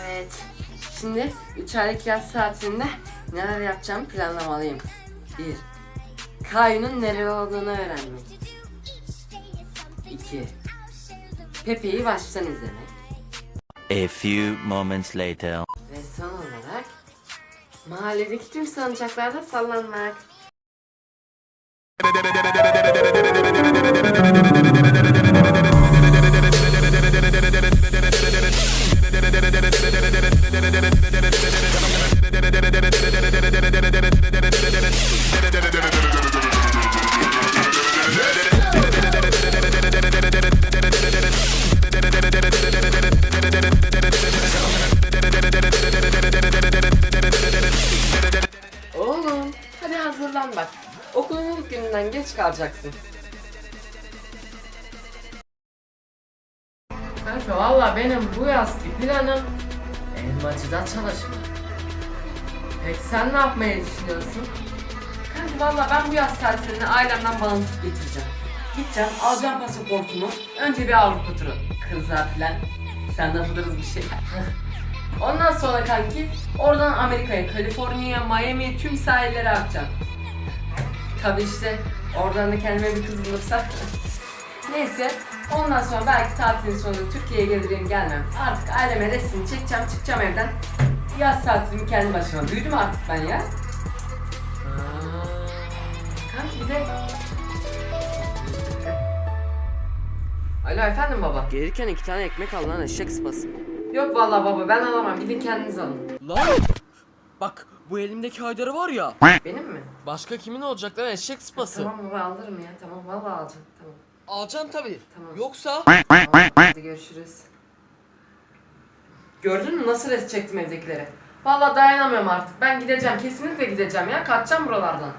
Evet. Şimdi 3 aylık yaz tatilinde neler yapacağımı planlamalıyım. 1. Kayu'nun nereli olduğunu öğrenmek. 2. Pepe'yi baştan izlemek. A few moments later. Ve son olarak mahalledeki tüm salıncaklarda sallanmak. Hazırlan bak. Okulun ilk gününden geç kalacaksın. Kanka valla benim bu yazki planım elmacıda çalışmak. Peki sen ne yapmayı düşünüyorsun? Kanka valla ben bu yaz tatilini ailemden bağımsız geçireceğim. Gideceğim alacağım pasaportumu. Önce bir Avrupa turu. Kızlar filan. Sen buluruz bir şeyler. Ondan sonra kanki oradan Amerika'ya, Kaliforniya'ya, Miami'ye tüm sahillere akacağım. Tabi işte oradan da kendime bir kız bulursak. Neyse ondan sonra belki tatilin sonunda Türkiye'ye gelirim gelmem. Artık aileme resmini çekeceğim çıkacağım evden. Yaz tatilimi kendi başıma. Büyüdüm artık ben ya. Kanki bir de... Alo efendim baba. Gelirken iki tane ekmek al lan eşek sıpası. Yok vallahi baba ben alamam gidin kendiniz alın. Lan! Bak bu elimdeki Haydar'ı var ya. Benim mi? Başka kimin olacak lan eşek sıpası? Tamam baba alırım ya tamam vallahi alacağım tamam. Alacaksın tabii. Tamam. Yoksa Tamam, hadi görüşürüz. Gördün mü nasıl res çektim evdekilere? Vallahi dayanamıyorum artık. Ben gideceğim. Kesinlikle gideceğim ya. Kaçacağım buralardan.